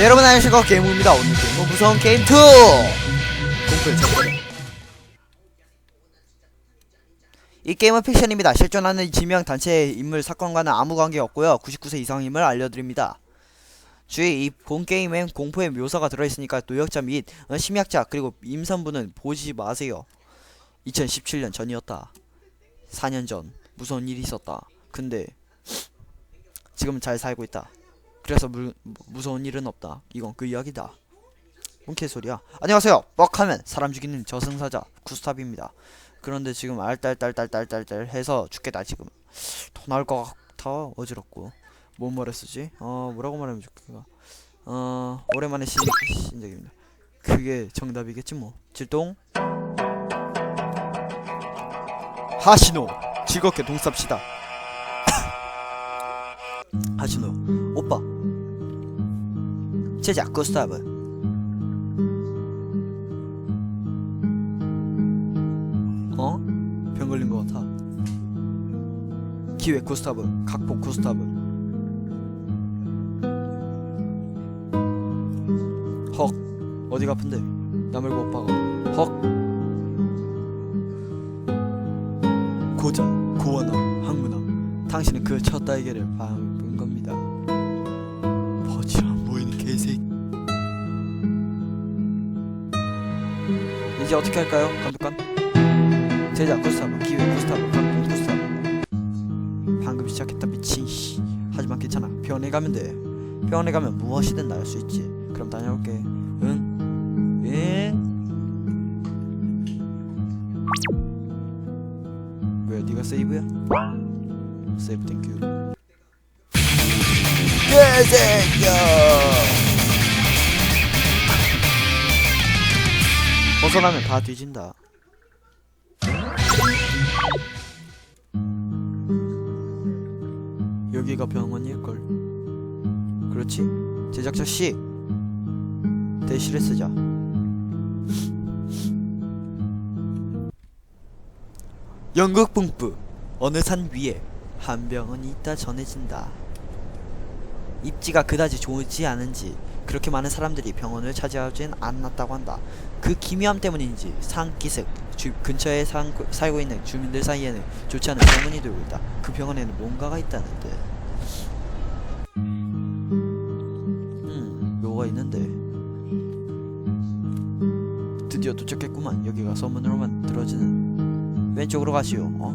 네, 여러분 안녕하십니까. 게임입니다. 오늘 게임은 무서운 게임 2 공포의 전설이 이 게임은 픽션입니다. 실존하는 지명 단체의 인물 사건과는 아무 관계 없고요. 99세 이상임을 알려드립니다. 주의 이 본 게임엔 공포의 묘사가 들어있으니까 노역자 및 어, 심약자 그리고 임산부는 보지 마세요. 2017년 전이었다. 4년 전 무서운 일이 있었다. 근데 지금은 잘 살고 있다 그래서 무, 무서운 일은 없다. 이건 그 이야기다. 뭔 개소리야? 안녕하세요. 뻑하면 사람 죽이는 저승사자 구스탑입니다. 그런데 지금 알딸딸딸딸딸딸 해서 죽겠다 지금. 더 나을 것 같아 어지럽고. 뭔 말을 쓰지? 어 뭐라고 말하면 좋을까? 어 오랜만에 신 신적입니다. 그게 정답이겠지 뭐. 질동. 하시노 즐겁게 동삽시다. 하시노 오빠. 제작 구스타브 어? 병 걸린 것 같아. 기획 구스타브 각복 구스타브 헉 어디가 아픈데? 나물고 오빠가. 헉. 고자 고원아 항문아 당신은 그 첫 딸기를 밟 이제 어떻게 할까요? 감독관? 제작 구스타브 기획 구스타브 각본 구스타브 방금 시작했다 미친 씨. 하지만 괜찮아. 병원에 가면 돼. 병원에 가면 무엇이든 나을 수 있지. 그럼 다녀올게. 응? 예? 뭐야 네가 세이브야? 세이브 땡큐 개새끼야 벗어나면 다 뒤진다. 여기가 병원일걸. 그렇지. 제작자 씨 대시를 쓰자. 영국 북부 어느 산 위에 한 병원이 있다 전해진다. 입지가 그다지 좋지 않은지 그렇게 많은 사람들이 병원을 차지하진 않았다고 한다. 그 기묘함 때문인지 산기슭 주 근처에 산, 살고 있는 주민들 사이에는 좋지 않은 소문이 돌고 있다. 그 병원에는 뭔가가 있다는데. 음, 뭐가 있는데. 드디어 도착했구만. 여기가 소문으로만 들어지는. 왼쪽으로 가시오. 어?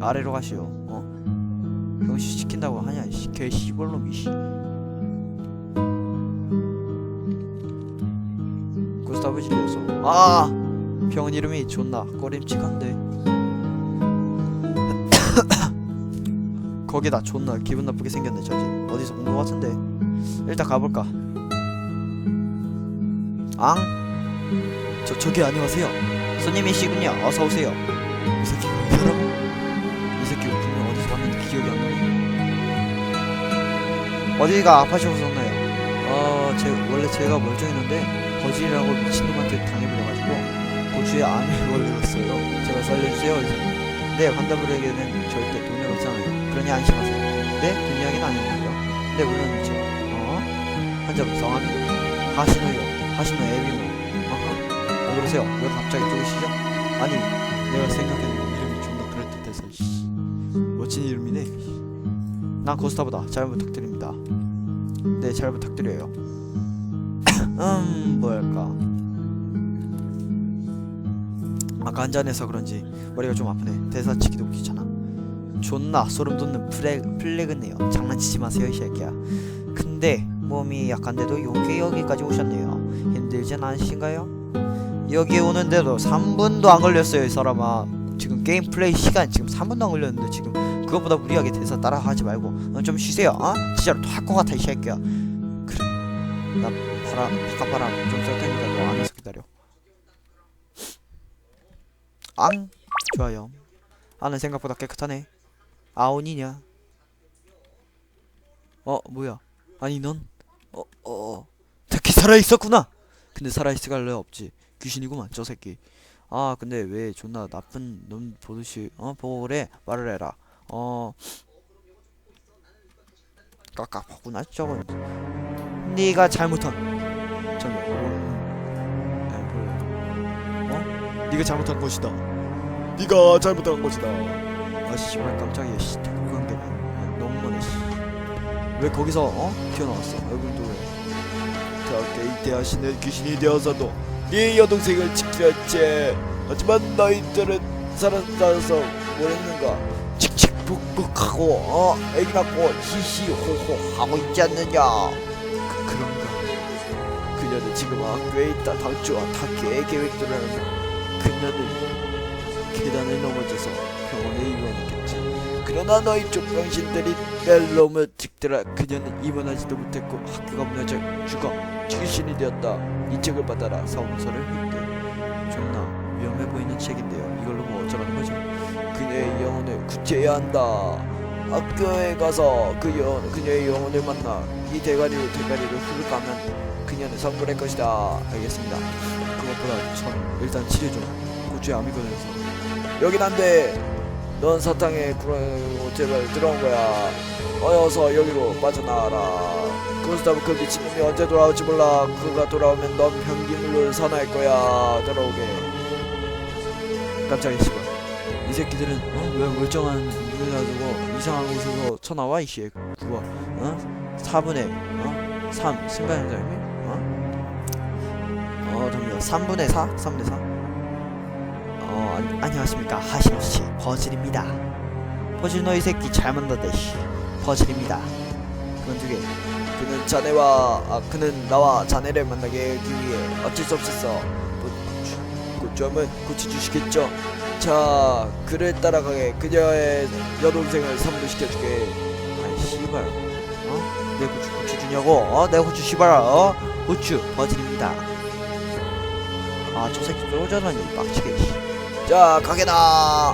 아래로 가시오. 어? 병시 시킨다고 하냐? 이개 시벌놈이 씨. 구스타브 질려서 아 병원 이름이 존나 꺼림칙한데 거기다 존나 기분 나쁘게 생겼네 저지 어디서 본거 같은데 일단 가볼까 앙? 저 저기 안녕하세요 손님이시군요 어서 오세요 이이 사람? 이 새끼가 분명 어디서 봤는데 기억이 안 나네 어디가 아파셔서나요? 어, 제 원래 제가 멀쩡했는데 거지라고 미친놈한테 당해버려가지고 고주에 암이 걸렸어요. 제발 살려주세요. 그래서 네, 환자분에게는 절대 돈이 없잖아요. 그러니 안심하세요. 네, 돈 이야기는 아니고요. 네, 물론이죠. 어? 환자분 성함이 하시노요. 하시노 에비모. 어허. 왜 그러세요? 왜 갑자기 쪼이시죠? 아니, 내가 생각했는 이름이 존나 그럴듯해서 씨. 멋진 이름이네. 난 고스타보다 잘 부탁드립니다. 네, 잘 부탁드려요. 음, 뭐랄까. 아까 한잔해서 그런지 머리가 좀 아프네. 대사치기도 귀찮아. 존나 소름 돋는 플래, 플래그네요. 장난치지 마세요, 이 새끼야. 근데 몸이 약한데도 여기 여기까지 오셨네요. 힘들진 않으신가요? 여기 오는데도 3분도 안 걸렸어요, 이 사람아. 지금 게임 플레이 시간 지금 3분도 안 걸렸는데 지금 그것보다 무리하게 대사 따라 하지 말고 어, 좀 쉬세요. 어? 진짜로 토할 것 같아, 이 새끼야. 그래. 나 바람, 바깥바람 좀쏠 테니까 너 안에서 기다려. 앙! 좋아요. 안은 생각보다 깨끗하네. 아온이냐? 어, 뭐야? 아니, 넌? 어, 어, 어. 특히 살아있었구나! 근데 살아있을 래 없지. 귀신이구만, 저 새끼. 아, 근데 왜 존나 나쁜 놈 보듯이, 어, 보고 그래? 말을 해라. 어. 바구나, 저건. 네가 잘못한 네가 잘못한 것이다 네가 잘못한 것이다. 아 씨발 깜짝이야 씨 관계 너무 많네 씨 왜 거기서 어? 튀어나왔어 얼굴도 왜 그렇게 이대하시는 귀신이 되어서도 네 여동생을 지켰지. 하지만 너희들은 살았다서 뭐했는가? 칙칙북북하고 어 애기 낳고 히히호호 하고 있지 않느냐? 그, 그런가 그녀는 지금 학교에 있다 당초와 타케의 계획대로 그녀는 계단을 넘어져서 병원에 입원했겠지. 그러나 너희 쪽 병신들이 멜롬을 찍더라 그녀는 입원하지도 못했고 학교가 무너져 죽어 귀신이 되었다. 이 책을 받아라. 성서를 획득 존나 위험해 보이는 책인데요. 이걸로 뭐 어쩌라는 거죠 그녀의 영혼을 구제해야 한다. 학교에 가서 그 영, 그녀의 영혼을 만나 이 대가리로 대가리를 후르가면 그녀는 성불할 것이다. 알겠습니다 보다 전 일단 치료 좀 암이 걸려서 여긴 안돼. 넌 사탕의 구렁이 호텔을 들어온 거야. 어여서 여기로 빠져나와라. 구스타브 그 미친놈이 언제 돌아올지 몰라. 그가 돌아오면 넌 변기물로 사나할 거야. 돌아오게. 깜짝이야 씨발. 이 새끼들은 어? 왜 멀쩡한 눈을 가지고 이상한 곳에서 쳐나와 이씨 구워 어? 4분의 어? 3 승가현장님이 어? 어 잠시만 3분의 4? 3분의 4? 어 안, 안녕하십니까. 하시노씨 버즐입니다. 버즐 너이 새끼 잘 만났다 씨. 버즐입니다. 그건 두개. 그는 자네와 아 그는 나와 자네를 만나게 하기 위해 어쩔 수 없었어. 고- 고점은 고쳐주시겠죠? 자 그를 따라가게 그녀의 여동생을 선물시켜주게. 아이 씨발. 어? 내 고추 고추 주냐고? 어? 내 고추 씨발아 어? 고추 버즐입니다 아 저 새끼 또 오자라니 빡치게 씨. 자 가게나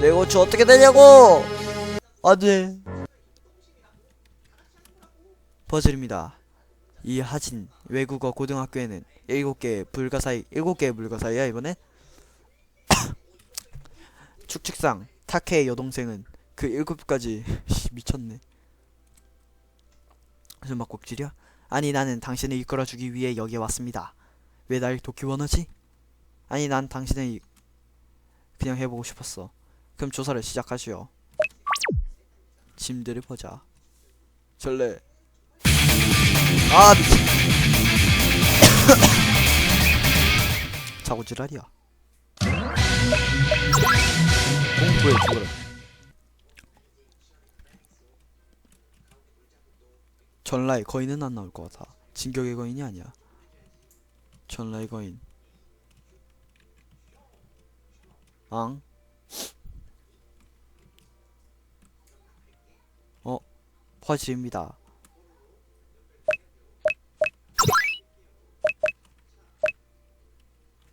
내 고추 어떻게 되냐고! 안돼 버즐입니다. 이 하진 외국어 고등학교에는 7개의 불가사의 7개의 불가사의야 이번에? 축축상 타케의 여동생은 그 7가지 미쳤네. 무슨 막곡질이야? 아니 나는 당신을 이끌어주기 위해 여기에 왔습니다. 왜 날 돕기 원하지? 아니 난 당신을 이- 그냥 해보고 싶었어. 그럼 조사를 시작하시오. 짐들을 보자. 전래 아 미친. 자고 지랄이야 공부해 죽어라. 전라의 거인은 안 나올 것 같아. 진격의 거인이 아니야. 전라의 거인 앙. 어? 퍼즐입니다.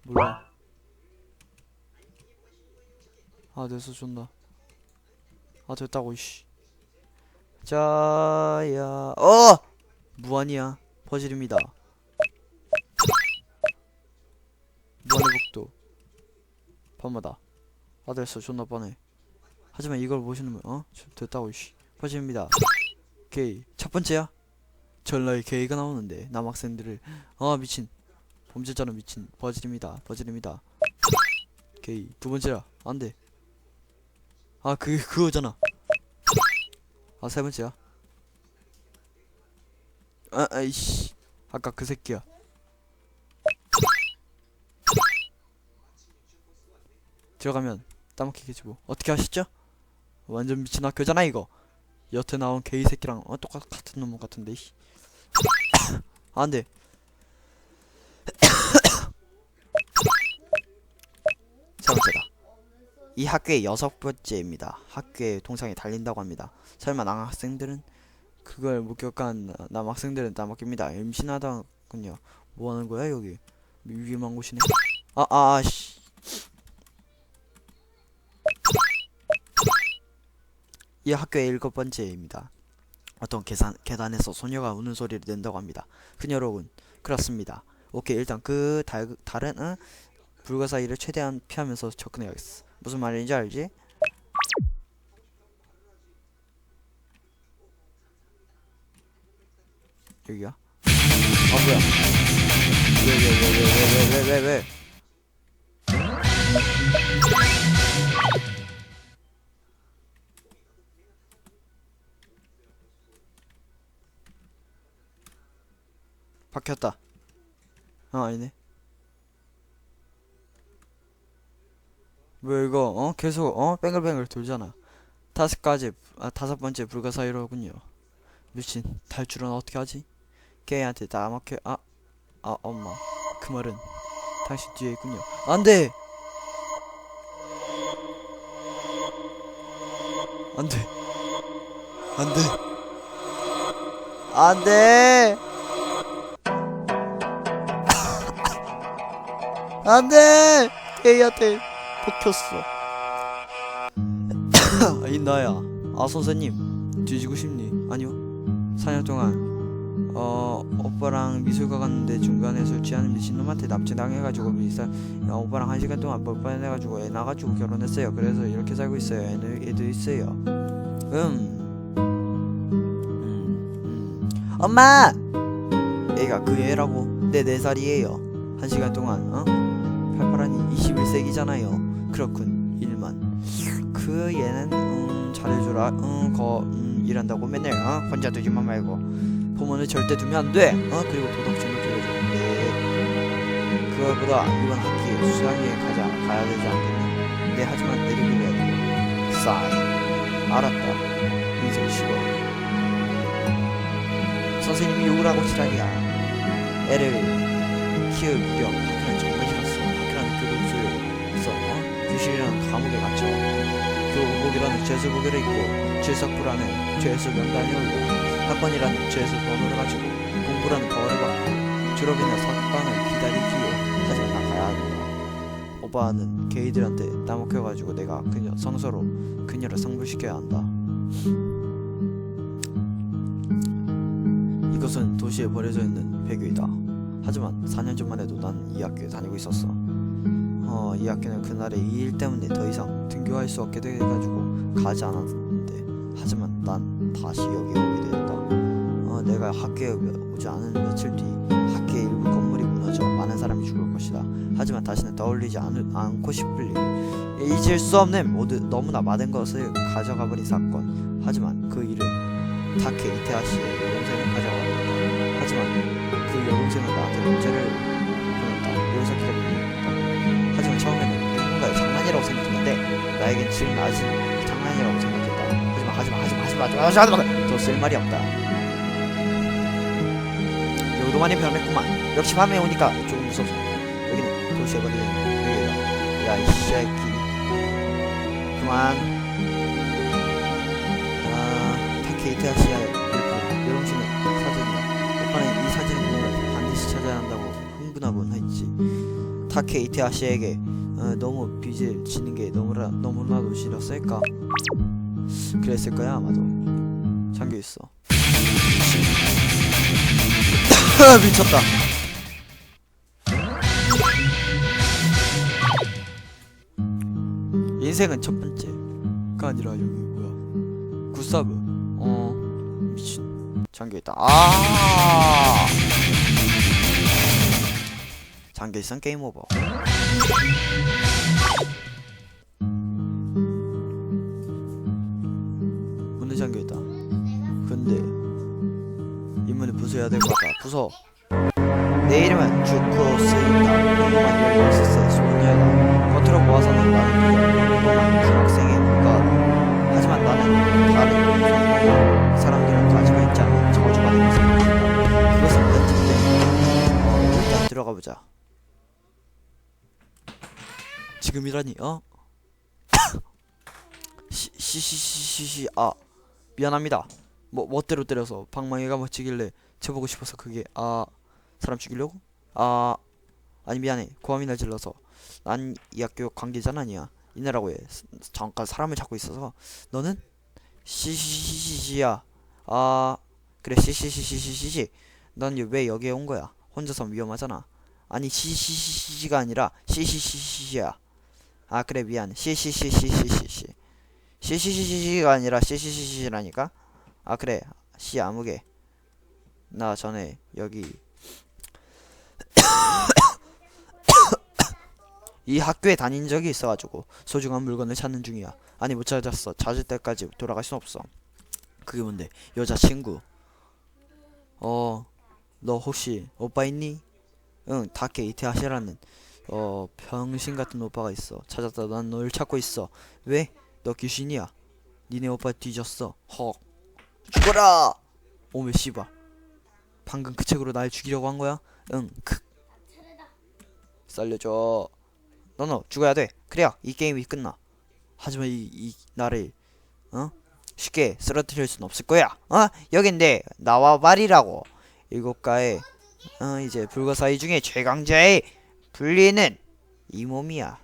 몰라. 아 됐어 존나. 아 됐다고 이씨. 자야. 어! 무한이야. 퍼즐입니다. 무한의 복도. 밤마다 아 됐어 존나 뻔해. 하지만 이걸 보시는 분 어? 저- 됐다고 이씨. 퍼즐입니다. 게이. 첫 번째야? 전라의 게이가 나오는데 남학생들을. 아 미친. 범죄자는 미친. 버즐입니다. 버즐입니다. 게이. 두 번째야? 안돼. 아 그 그거잖아. 아 세 번째야? 아 아이씨. 아까 그 새끼야. 들어가면 따먹히겠지 뭐 어떻게 하시죠? 완전 미친 학교잖아 이거 여태 나온 게이 새끼랑 어 똑같 같은 놈 같은데 이씨 안돼 세 번째다. 이 학교의 여섯 번째입니다. 학교에 동상이 달린다고 합니다. 설마 남학생들은 그걸 목격한 남학생들은 따먹깁니다. 임신하다군요. 뭐 하는 거야 여기? 위험한 곳이네. 아, 아, 아, 씨. 이 학교의 일곱 번째입니다. 어떤 계산, 계단에서 소녀가 우는 소리를 낸다고 합니다. 그녀로군. 그렇습니다. 오케이, 일단 그 달, 다른, 응? 불가사의를 최대한 피하면서 접근해야겠어. 무슨 말인지 알지? 여기야? 아 뭐야 왜 왜 왜 왜 왜 왜 왜왜바 뀌었다. 어 아니네. 왜 이거 어? 계속 어? 뱅글뱅글 돌잖아. 다섯 가지 아 다섯 번째 불가사의로군요. 미친 탈출은 어떻게 하지? 걔한테 다 막혀 아, 아 엄마. 그 말은 당신 뒤에 있군요. 안돼! 안돼. 안돼. 안돼 안돼! 걔한테 먹혔어. 이 나야. 아 선생님. 뒤지고 싶니? 아니요. 4년 동안 어 오빠랑 미술가 갔는데 중간에 술 취하는 미친놈한테 납치당해가지고 미사 어, 오빠랑 한 시간 동안 뻔뻔해가지고 애 낳아가지고 결혼했어요. 그래서 이렇게 살고 있어요. 애는 애도 있어요. 음, 음, 음. 엄마! 애가 그 애라고. 내 4살이에요. 한 시간 동안 어? 팔팔하니 21세기잖아요. 그렇군. 일만. 그 얘는 음 잘해줘라. 응거 음, 일한다고 맨날 어 혼자 두지만 말고. 부모는 절대 두면 안 돼. 어 그리고 길러줘 네 그거보다 이번 학기에 수상여행 가자 가야 되지 않겠니 네 하지만 애들 그래야 돼. 싸이. 알았다. 인생 쉬워 선생님이 욕을 하고 지랄이야. 애를 키울 무렵 어? 교실이라는 감옥에 갇혀 교복이라는 죄수복을 입고 죄석부라는 죄수 명단에 올려 학번이라는 죄수 번호를 가지고 공부라는 벌을 받고 졸업이나 석방을 기다리기에 하지만 나 가야 한다. 오빠는 게이들한테 따먹혀가지고 내가 그녀 성서로 그녀를 성불시켜야 한다. 이것은 도시에 버려져 있는 배교이다. 하지만 4년 전만 해도 난 이 학교에 다니고 있었어 어, 이 학교는 그날의 이 일 때문에 더 이상 등교할 수 없게 돼가지고 가지 않았는데 하지만 난 다시 여기 오게 되었다. 어, 내가 학교에 오지 않은 며칠 뒤 학교의 일부 건물이 무너져 많은 사람이 죽을 것이다. 하지만 다시는 떠올리지 않, 않고 싶을 일. 잊을 수 없는 모두 너무나 많은 것을 가져가 버린 사건. 하지만 그 일은 타케 이테하 씨의 여동생을 가져가 버렸다. 하지만 그 여동생은 나한테 문제를 나에겐 지금 아직 장난이라고 생각했다. 하지만 하지마 하지마 하지마 하지마 하지마 하지마 더 쓸 말이 없다. 여기도 많이 변했구만. 역시 밤에 오니까 조금 무섭소. 여기는 도시에 버리는 여기다. 야 이 새끼. 그만. 아 씨의 일품 여동생은 사진이야. 오빠는 이 사진을 보면 반드시 찾아야 한다고 흥분하곤 했지. 타케이테아 씨에게 어, 너무 빚을 지는 게 너무나 너무나도 싫었을까? 그랬을 거야 아마도. 잠겨 있어. 미쳤다. 인생은 첫 번째가 아니라 여기 뭐야? 구사브. 어 미친. 잠겨 있다. 아. 잠겨 있은 게임 오버. 이 문을 부숴야 될 것 같다. 부숴. 내 이름은 주쿠스이다. 평범한 열일곱 세 소녀다. 겉으로 보아서는 나는 평범한 중학생의 국가다. 하지만 나는 다른 소녀 사람들은 가지고 있지 않은 저주받은 것을 믿는다. 그것은 때문에 어, 일단 들어가 보자. 지금이라니 어? 시시시시시 아 미안합니다. 뭐 멋대로 때려서 방망이가 멋지길래 쳐보고 싶어서 그게 아 사람 죽이려고? 아 아니 미안해. 고함이나 질러서. 난 이 학교 관계자는 아니야. 이내라고 해. 스- 잠깐 사람을 찾고 있어서. 너는? 시시시시시야. 아 그래. 시시시시시시 넌 왜 여기에 온 거야? 혼자서 위험하잖아. 아니 시시시시시가 아니라 시시시시시야. 아 그래. 미안. 시시시시시시시. 시 시시시시가 아니라 시시시시라니까 아 그래 시 아무개 나 전에 여기 이 학교에 다닌 적이 있어가지고 소중한 물건을 찾는 중이야. 아니 못 찾았어. 찾을 때까지 돌아갈 순 없어. 그게 뭔데? 여자친구. 어, 너 혹시 오빠 있니? 응, 다케 이테하시라는 어 병신 같은 오빠가 있어. 찾았다. 난 널 찾고 있어. 왜? 너 귀신이야. 니네 오빠 뒤졌어. 헉. 죽어라 오메 씨발. 방금 그 책으로 날 죽이려고 한 거야? 응. 크. 살려줘. 너너 죽어야 돼. 그래야 이 게임이 끝나. 하지만 이, 이 나를 어 쉽게 쓰러뜨릴 순 없을 거야. 어 여긴 내 나와 말이라고. 일곱가의 어 이제 불가사의 중에 최강자의 불리는 이 몸이야.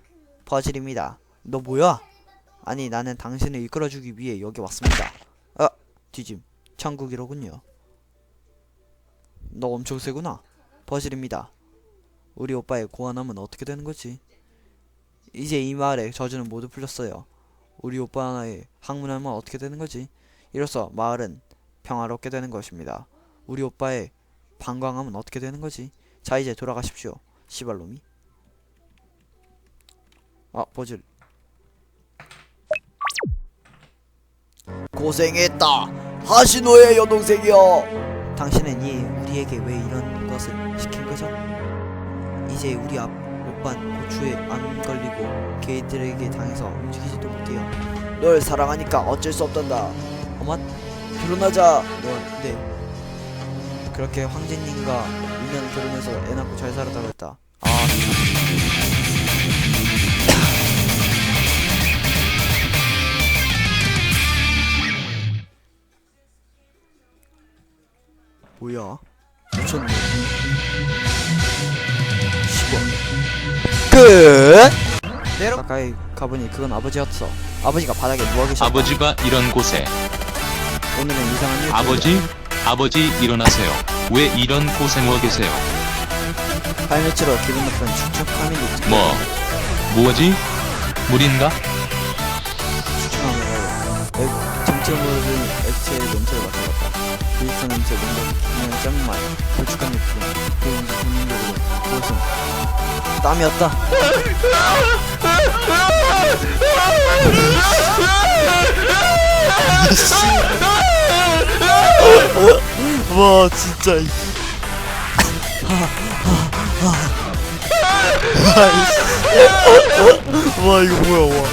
퍼즐입니다. 너 뭐야? 아니 나는 당신을 이끌어주기 위해 여기 왔습니다. 아 뒤짐. 천국이로군요. 너 엄청 세구나. 버실입니다. 우리 오빠의 고아남은 어떻게 되는 거지? 이제 이 마을의 저주는 모두 풀렸어요. 우리 오빠의 항문함은 어떻게 되는 거지? 이로써 마을은 평화롭게 되는 것입니다. 우리 오빠의 방광함은 어떻게 되는 거지? 자 이제 돌아가십시오. 시발놈이. 아 버질. 고생했다 하시노의 여동생이여 당신은 이 우리에게 왜 이런 것을 시킨 거죠? 이제 우리 앞 오빤 고추에 안 걸리고 개들에게 당해서 움직이지도 못해요. 널 사랑하니까 어쩔 수 없단다 어머, 결혼하자 너, 네. 그렇게 황제님과 2년 결혼해서 애 낳고 잘 살았다고 했다. 아, 뭐야? 미쳤네. 10원. 끝! 내려 가까이 가보니 그건 아버지였어. 아버지가 바닥에 누워 계셨다. 아버지가 이런 곳에 오늘은 이상한 일. 아버지 아버지 일어나세요 왜 이런 고생하고 계세요 발매치로 기분 나쁜 축축함이 느껴. 뭐 뭐지 물인가 액, 정체 모르는 액체의 냄새를 맡아 일상 냄새 뭔가 그냥 짠맛, 걸쭉한 느낌, 그리고 본능적으로 그것은 땀이었다. 와 진짜 이- 와 이거 뭐야 와